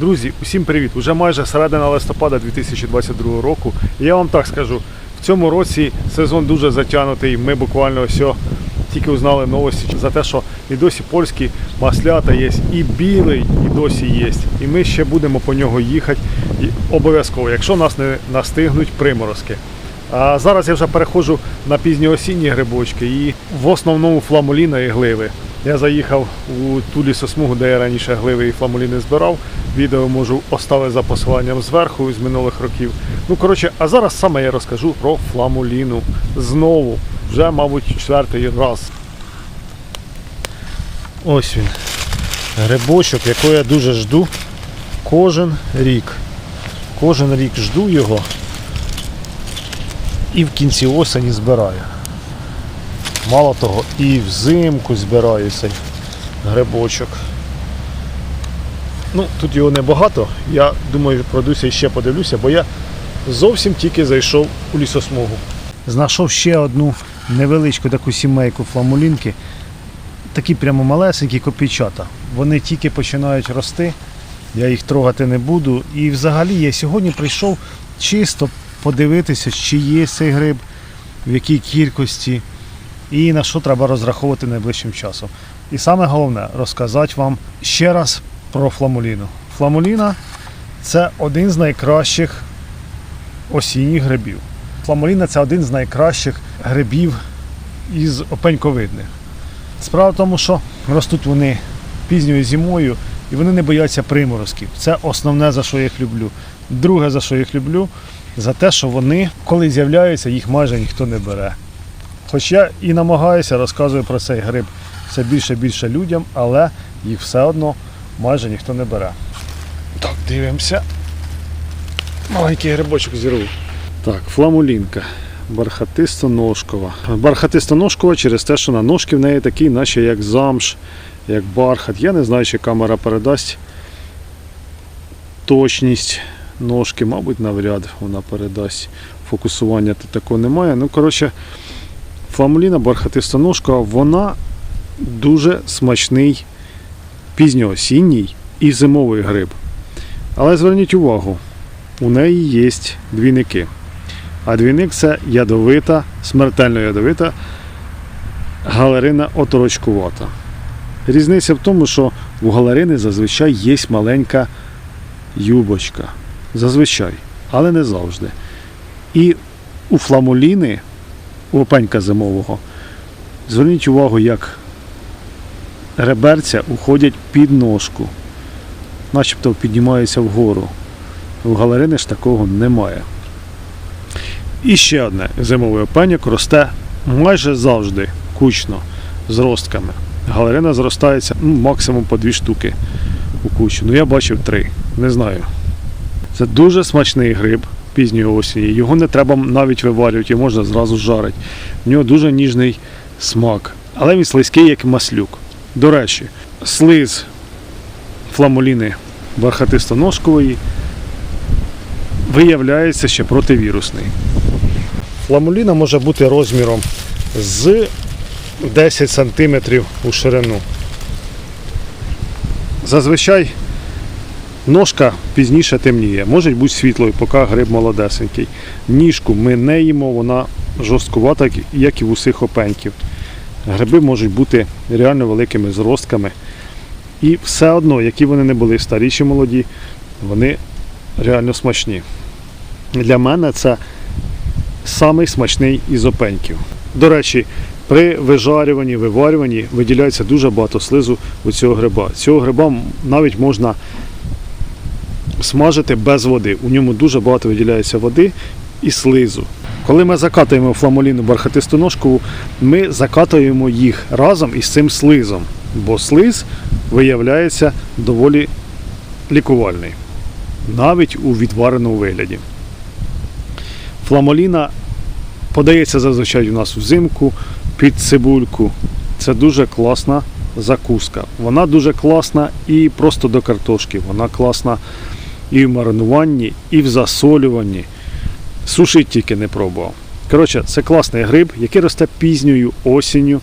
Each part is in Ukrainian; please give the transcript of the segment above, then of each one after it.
Друзі, усім привіт! Уже майже середина листопада 2022 року. Я вам так скажу, в цьому році сезон дуже затягнутий. Ми буквально ось тільки узнали новості за те, що і досі польські маслята є, і білий, і досі є. І ми ще будемо по нього їхати і обов'язково, якщо нас не настигнуть приморозки. А зараз я вже переходжу на пізньоосінні грибочки і в основному фламуліна і гливи. Я заїхав у ту лісосмугу, де я раніше гливи і фламуліни збирав. Відео можу оставити за посиланням зверху з минулих років. Ну коротше, а зараз саме я розкажу про фламуліну. Знову, вже, мабуть, четвертий раз. Ось він. Грибочок, якого я дуже жду кожен рік. Кожен рік жду його і в кінці осені збираю. Мало того, і взимку збираю цей грибочок. Ну, тут його небагато. Я думаю, пройдуся і ще подивлюся, бо я зовсім тільки зайшов у лісосмугу. Знайшов ще одну невеличку таку сімейку фламулінки. Такі прямо малесенькі копійчата. Вони тільки починають рости. Я їх трогати не буду. І взагалі я сьогодні прийшов чисто подивитися, чи є цей гриб, в якій кількості і на що треба розраховувати найближчим часом. І саме головне розказати вам ще раз про фламуліну. Фламуліна це один з найкращих осінніх грибів. Фламуліна це один з найкращих грибів із опеньковидних. Справа в тому, що ростуть вони пізньою зимою і вони не бояться приморозків. Це основне, за що я їх люблю. Друге, за що я їх люблю, за те, що вони, коли з'являються, їх майже ніхто не бере. Хоч я і намагаюся, розказую про цей гриб все більше і більше людям, але їх все одно майже ніхто не бере. Так, дивимося. Маленький грибочок зірву. Так, фламулінка. Бархатисто-ножкова. Бархатисто-ножкова через те, що на ножки в неї такі, наче як замш, як бархат. Я не знаю, чи камера передасть точність ножки, мабуть, навряд вона передасть. Фокусування тут такого немає. Ну, коротше, фламуліна бархатистоножкова, вона дуже смачний пізньоосінній і зимовий гриб. Але зверніть увагу, у неї є двійники. А двійник це ядовита, смертельно ядовита галерина оторочкувата. Різниця в тому, що у галерини зазвичай є маленька юбочка. Зазвичай, але не завжди. І у фламуліни, у опенька зимового, зверніть увагу, як реберця уходять під ножку, начебто піднімаються вгору. У галерини ж такого немає. І ще одне зимовий опеньок росте майже завжди кучно з ростками. Галерина зростається ну, максимум по дві штуки у кучу. Ну я бачив три, не знаю. Це дуже смачний гриб пізньої осені. Його не треба навіть виварювати, його можна зразу жарити. В нього дуже ніжний смак, але він слизький, як маслюк. До речі, слиз фламуліни бархатистоножкової виявляється ще противірусний. Фламуліна може бути розміром з 10 см у ширину. Зазвичай Ножка пізніше темніє, може бути світлою, поки гриб молодесенький. Ніжку ми не їмо, вона жорсткувата, як і в усіх опеньків. Гриби можуть бути реально великими зростками. І все одно, які вони не були старі чи молоді, вони реально смачні. Для мене це самий смачний із опеньків. До речі, при вижарюванні, виварюванні виділяється дуже багато слизу у цього гриба. Цього гриба навіть можна смажити без води. У ньому дуже багато виділяється води і слизу. Коли ми закатуємо фламуліну бархатисту ножкову, ми закатуємо їх разом із цим слизом, бо слиз виявляється доволі лікувальний, навіть у відвареному вигляді. Фламоліна подається зазвичай у нас взимку під цибульку. Це дуже класна закуска. Вона дуже класна і просто до картошки. Вона класна і в маринуванні, і в засолюванні. Сушить тільки не пробував. Коротше, це класний гриб, який росте пізньою осінню,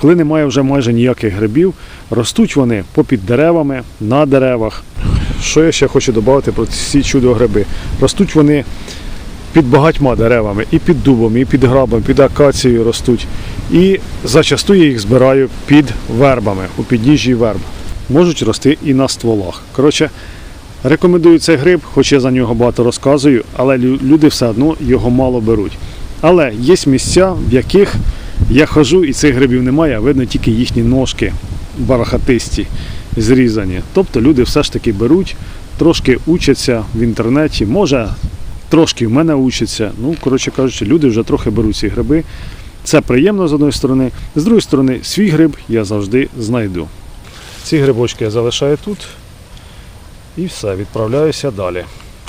коли немає вже майже ніяких грибів. Ростуть вони попід деревами, на деревах. що я ще хочу додати про ці чудо-гриби? Ростуть вони під багатьма деревами, і під дубом, і під грабом, під акацією ростуть. І зачасту я їх збираю під вербами, у підніжжі верб. Можуть рости і на стволах. Коротше, рекомендую цей гриб, хоч я за нього багато розказую, але люди все одно його мало беруть. Але є місця, в яких я хожу і цих грибів немає, а видно тільки їхні ножки барахатисті, зрізані. Тобто люди все ж таки беруть, трошки учаться в інтернеті, може трошки в мене учаться. Ну, коротше кажучи, люди вже трохи беруть ці гриби. Це приємно з одної сторони, з другої сторони, свій гриб я завжди знайду. Ці грибочки я залишаю тут і все, відправляюся далі.